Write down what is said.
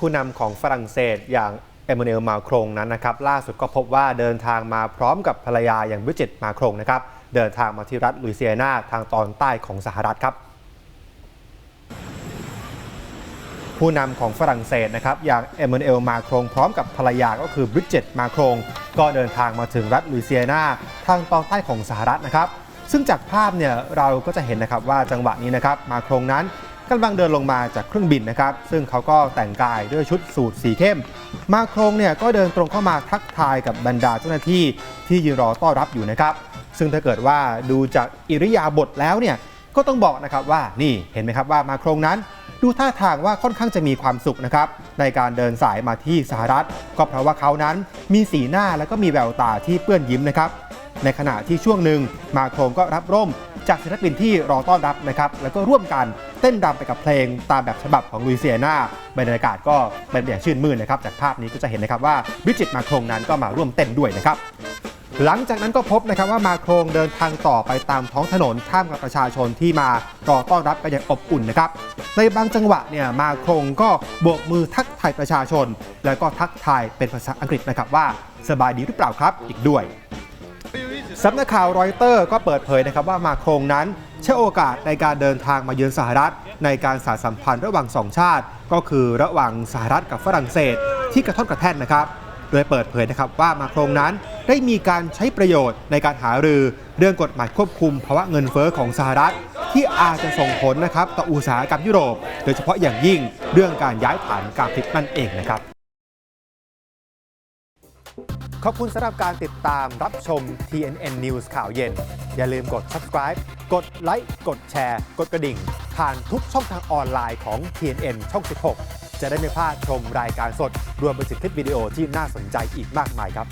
ผู้นำของฝรั่งเศสอย่างเอม a น u e l มาครงนั้นนะครับล่าสุดก็พบว่าเดินทางมาพร้อมกับภรรยาอย่างบริจิตมาครงนะครับเดินทางมาที่รัฐลุยเซียนาทางตอนใต้ของสหรัฐครับ ผู้นำของฝรั่งเศสนะครับอย่างเอม a น u e l มาครงพร้อมกับภรรยาก็คือบริจิตมาครงก็เดินทางมาถึงรัฐลุยเซียนาทางตอนใต้ของสหรัฐนะครับซึ่งจากภาพเนี่ยเราก็จะเห็นนะครับว่าจังหวะนี้นะครับมาโครงนั้น กำลังเดินลงมาจากเครื่องบินนะครับ ซึ่งเขาก็แต่งกายด้วยชุดสูทสีเข้ม มาโครงเนี่ยก็เดินตรงเข้ามาทักทายกับบรรดาเจ้าหน้าที่ที่ยืนรอต้อนรับอยู่นะครับ ซึ่งถ้าเกิดว่าดูจากอิริยาบถแล้วเนี่ยก็ต้องบอกนะครับว่านี่เห็นไหมครับว่ามาโครงนั้น ดูท่าทางว่าค่อนข้างจะมีความสุขนะครับในการเดินสายมาที่สหรัฐ ก็เพราะว่าเขานั้นมีสีหน้าและก็มีแววตาที่เปื้อนยิ้มนะครับในขณะที่ช่วงหนึ่งมาโครงก็รับร่ม จากศิลปินที่รอต้อนรับนะครับแล้วก็ร่วมกันเต้นรำไปกับเพลงตามแบบฉบับของลุยเซียนาบรรยากาศก็เป็นอย่างชื่นมื่นนะครับจากภาพนี้ก็จะเห็นนะครับว่าบิจิตมาโครงนั้นก็มาร่วมเต้นด้วยนะครับหลังจากนั้นก็พบนะครับว่ามาโครงเดินทางต่อไปตามท้องถนนท่ามกลางประชาชนที่มารอต้อนรับกันอย่างอบอุ่นนะครับในบางจังหวะเนี่ยมาโครงก็โบกมือทักทายประชาชน แล้วก็ทักทายเป็นภาษาอังกฤษนะครับว่าสบายดีหรือเปล่าครับอีกด้วย สำนักข่าวรอยเตอร์ก็เปิดเผยนะครับว่ามาโครงนั้นใช้โอกาสในการเดินทางมาเยือนสหรัฐ ในการสานสัมพันธ์ระหว่างสองชาติ ก็คือระหว่างสหรัฐกับฝรั่งเศส ที่กระทบกระแท่นนะครับ โดยเปิดเผยนะครับว่ามาโครงนั้นได้มีการใช้ประโยชน์ในการหารือเรื่องกฎหมายควบคุมภาวะเงินเฟ้อของสหรัฐ ที่อาจจะส่งผลนะครับต่ออุตสาหกรรมยุโรป โดยเฉพาะอย่างยิ่งเรื่องการย้ายฐานการผลิตนั่นเองนะครับ ขอบคุณสำหรับการติดตามรับชม TNN News ข่าวเย็น อย่าลืมกด subscribe กดไลค์กดแชร์ กดกระดิ่ง ผ่านทุกช่องทางออนไลน์ของ TNN ช่อง 16 จะได้ไม่พลาดชมรายการสด รวมไปถึงคลิปวิดีโอที่น่าสนใจอีกมากมายครับ